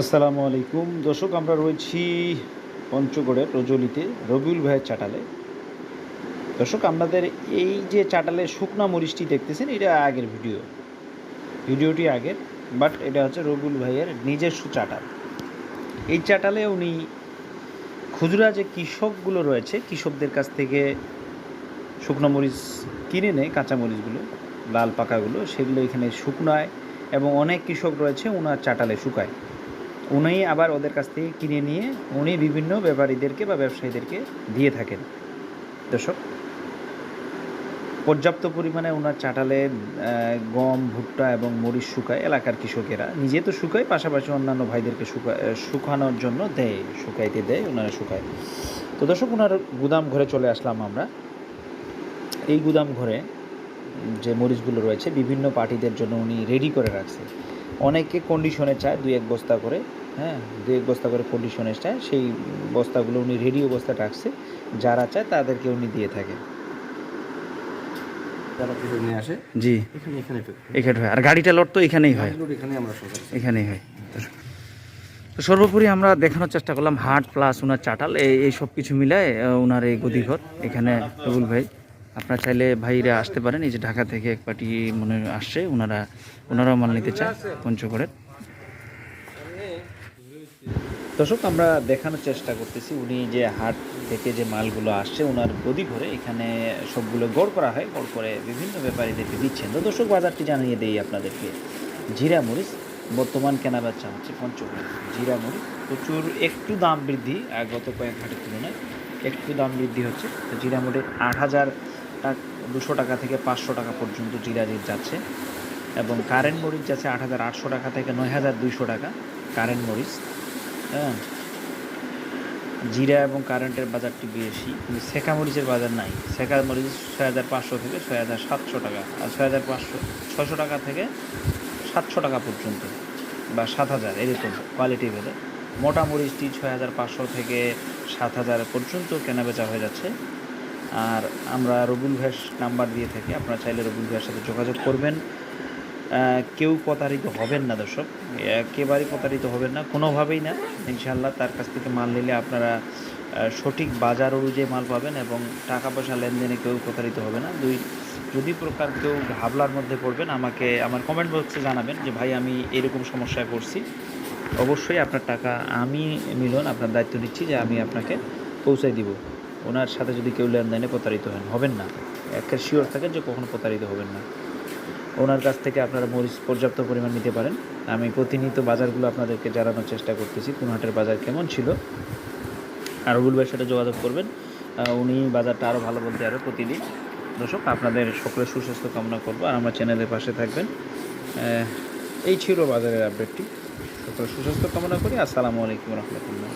আসসালামু আলাইকুম। দর্শক, আমরা রয়েছি পঞ্চগড়ে প্রজ্বলিতে রবিউল ভাইয়ের চাটালে। দর্শক, আপনাদের এই যে চাটালে শুকনা মরিচটি দেখতেছেন, এটা আগের ভিডিও। ভিডিওটি আগের, বাট এটা হচ্ছে রবিউল ভাইয়ের নিজস্ব চাটাল। এই চাটালে উনি খুচরা যে কৃষকগুলো রয়েছে, কৃষকদের কাছ থেকে শুকনো মরিচ কিনে নেয়, কাঁচা মরিচগুলো, লাল পাকাগুলো, সেগুলো এখানে শুকনায় এবং অনেক কৃষক রয়েছে ওনার চাটালে শুকায়। উনি আবার ওদের কাছ থেকে কিনে নিয়ে উনি বিভিন্ন ব্যাপারীদেরকে বা ব্যবসায়ীদেরকে দিয়ে থাকেন। দর্শক, পর্যাপ্ত পরিমাণে ওনার চাটালে গম, ভুট্টা এবং মরিচ শুকায় এলাকার কৃষকেরা। নিজে তো শুকায়, পাশাপাশি অন্যান্য ভাইদেরকে শুকা শুকানোর জন্য দেয়, শুকাইতে দেয় ওনারা শুকায়। তো দর্শক ওনার গুদাম ঘরে চলে আসলাম আমরা। এই গুদাম ঘরে যে মরিচগুলো রয়েছে, বিভিন্ন পার্টিদের জন্য উনি রেডি করে রাখছে। অনেকে কন্ডিশনে চায় দুই এক বস্তা করে হ্যাঁ দুই এক বস্তা করে কন্ডিশনে চায় সেই বস্তাগুলো উনি রেডি অবস্থায় রাখছে যারা চায় তাদেরকে উনি দিয়ে থাকে। জি। এখানে হয়। আর গাড়িটা লোড তো এখানেই হয়। এখানেই হয়। তো সর্বোপরি আমরা দেখানোর চেষ্টা করলাম হাট প্লাস ওনার চাটাল এই সব কিছু মিলায় ওনার এই গদিঘর এখানে রবুল ভাই। আপনারা চাইলে ভাইরা আসতে পারেন। এই যে ঢাকা থেকে এক পার্টি মনে আসছে, ওনারা, ওনারাও মাল নিতে চায় পঞ্চগড়ের। দর্শক, আমরা দেখানোর চেষ্টা করতেছি। উনি যে হাট থেকে যে মালগুলো আসছে, ওনার গদি ঘরে এখানে সবগুলো গড় করা হয়। গড় করে বিভিন্ন ব্যাপারীদেরকে দিচ্ছেন। তো দর্শক, বাজারটি জানিয়ে দেই আপনাদেরকে। জিরা মরিচ বর্তমান কেনা বেচা হচ্ছে পঞ্চগড়ে। জিরা মরিচ প্রচুর, একটু দাম বৃদ্ধি গত কয়েক হাটের তুলনায় একটু দাম বৃদ্ধি হচ্ছে। তো জিরা মরিচ আট হাজার দুশো টাকা থেকে পাঁচশো টাকা পর্যন্ত জিরা রেট যাচ্ছে। এবং কারেন্ট মরিচ যাচ্ছে আট হাজার আটশো টাকা থেকে নয় হাজার দুইশো টাকা কারেন্ট মরিচ হ্যাঁ? জিরা এবং কারেন্টের বাজারটি বেশি, কিন্তু সেকা মরিচের বাজার নাই। সেকা মরিচ ছয় হাজার পাঁচশো থেকে ছয় হাজার সাতশো টাকা, আর ছয় হাজার পাঁচশো, ছয়শো টাকা থেকে সাতশো টাকা পর্যন্ত, বা সাত হাজার এরকম কোয়ালিটি ভেদে মোটা মরিচটি ছয় হাজার পাঁচশো থেকে সাত হাজার পর্যন্ত কেনাবেচা হয়ে যাচ্ছে। আর আমরা রবুল ভ্যাস নাম্বার দিয়ে থাকি। আপনারা চাইলে রবুল ভ্যাসের সাথে যোগাযোগ করবেন। কেউ প্রতারিত হবেন না দর্শক। একেবারেই প্রতারিত হবেন না, কোনোভাবেই না। ইনশাল্লাহ তার কাছ থেকে মাল নিলে আপনারা সঠিক বাজার অনুযায়ী মাল পাবেন এবং টাকা পয়সা লেনদেনে কেউ প্রতারিত হবে না। দুই, যদি প্রকার কেউ ভাবলার মধ্যে পড়বেন, আমাকে আমার কমেন্ট বক্সে জানাবেন যে, ভাই, আমি এরকম সমস্যায় পড়ছি। অবশ্যই আপনার টাকা আমি মিলন, আপনার দায়িত্ব নিচ্ছি যে আমি আপনাকে পৌঁছাই দিব। ওনার সাথে যদি কেউ লেনদেনে প্রতারিত হন, হবেন না। একটা শিওর থাকেন যে কখনো প্রতারিত হবেন না। ওনার কাছ থেকে আপনারা মরিচ পর্যাপ্ত পরিমাণ নিতে পারেন। আমি প্রতিনিয়ত বাজারগুলো আপনাদেরকে জানানোর চেষ্টা করতেছি কোন হাটের বাজার কেমন ছিল। আর রুবুল ভাইয়ের সাথে যোগাযোগ করবেন। উনি বাজারটা আরও ভালো বলতে আরও প্রতিদিন। দর্শক, আপনাদের সকলের সুস্বাস্থ্য কামনা করব। আর আমার চ্যানেলের পাশে থাকবেন। এই ছিল বাজারের আপডেটটি সকলের সুস্বাস্থ্য কামনা করি। আসসালামু আলাইকুম রহমতুল্লাহ।